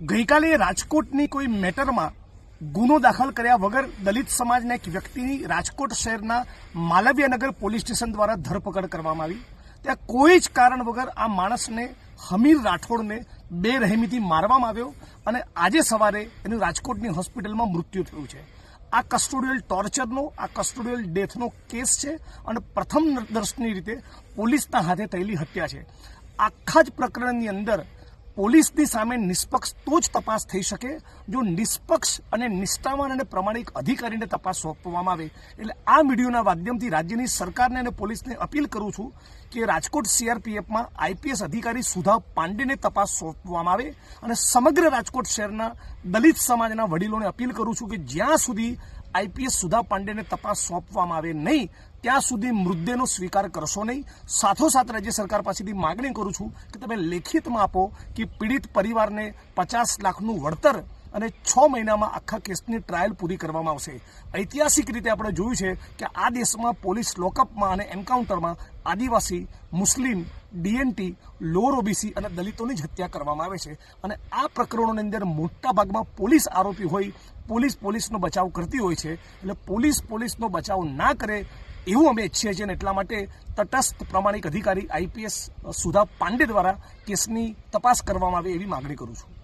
ગઈકાલે રાજકોટની કોઈ મેટરમાં ગુનો દાખલ કર્યા વગર દલિત સમાજના એક વ્યક્તિની રાજકોટ શહેરના માલવ્યનગર પોલીસ સ્ટેશન દ્વારા ધરપકડ કરવામાં આવી. ત્યાં કોઈ જ કારણ વગર આ માણસને હમીર રાઠોડને બેરહેમીથી મારવામાં આવ્યો અને આજે સવારે એનું રાજકોટની હોસ્પિટલમાં મૃત્યુ થયું છે. આ કસ્ટોડિયલ ટોર્ચરનો, આ કસ્ટોડિયલ ડેથનો કેસ છે અને પ્રથમ દર્શની રીતે પોલીસના હાથે થયેલી હત્યા છે. આખા જ પ્રકરણની અંદર પોલીસની સામે નિષ્પક્ષ તો જ તપાસ થઈ શકે. જો નિષ્પક્ષ અને નિષ્ઠાવાન અને પ્રમાણિક અધિકારીને તપાસ સોંપવામાં આવે, એટલે આ મીડિયોના માધ્યમથી રાજ્યની સરકારને અને પોલીસને અપીલ કરું છું કે રાજકોટ સીઆરપીએફમાં આઈપીએસ અધિકારી સુધા પાંડેને તપાસ સોંપવામાં આવે અને સમગ્ર રાજકોટ શહેરના દલિત સમાજના વડીલોને અપીલ કરું છું કે જ્યાં સુધી આઈપીએસ સુધા પાંડેને તપાસ સોંપવામાં આવે નહીં, ત્યાં સુધી મૃતદેહનો સ્વીકાર કરશો નહીં. સાથોસાથ રાજ્ય સરકાર પાસેથી માગણી કરું છું કે તમે લેખિતમાં આપો કે પીડિત પરિવારને પચાસ લાખનું વળતર અને છ મહિનામાં આખા કેસની ટ્રાયલ પૂરી કરવામાં આવશે. ઐતિહાસિક રીતે આપણે જોયું છે કે આ દેશમાં પોલીસ લોકઅપમાં અને એન્કાઉન્ટરમાં આદિવાસી, મુસ્લિમ, ડીએનટી, લોઅર ઓબીસી અને દલિતોની જ હત્યા કરવામાં આવે છે. અને આ પ્રકરણોની અંદર મોટા ભાગમાં પોલીસ આરોપી હોય, પોલીસ પોલીસનો બચાવ કરતી હોય છે. એટલે પોલીસ પોલીસનો બચાવ ના કરે એવું અમે ઈચ્છીએ છીએ અને એટલા માટે તટસ્થ પ્રમાણિક અધિકારી આઈપીએસ સુધા પાંડે દ્વારા કેસની તપાસ કરવામાં આવે એવી માગણી કરું છું.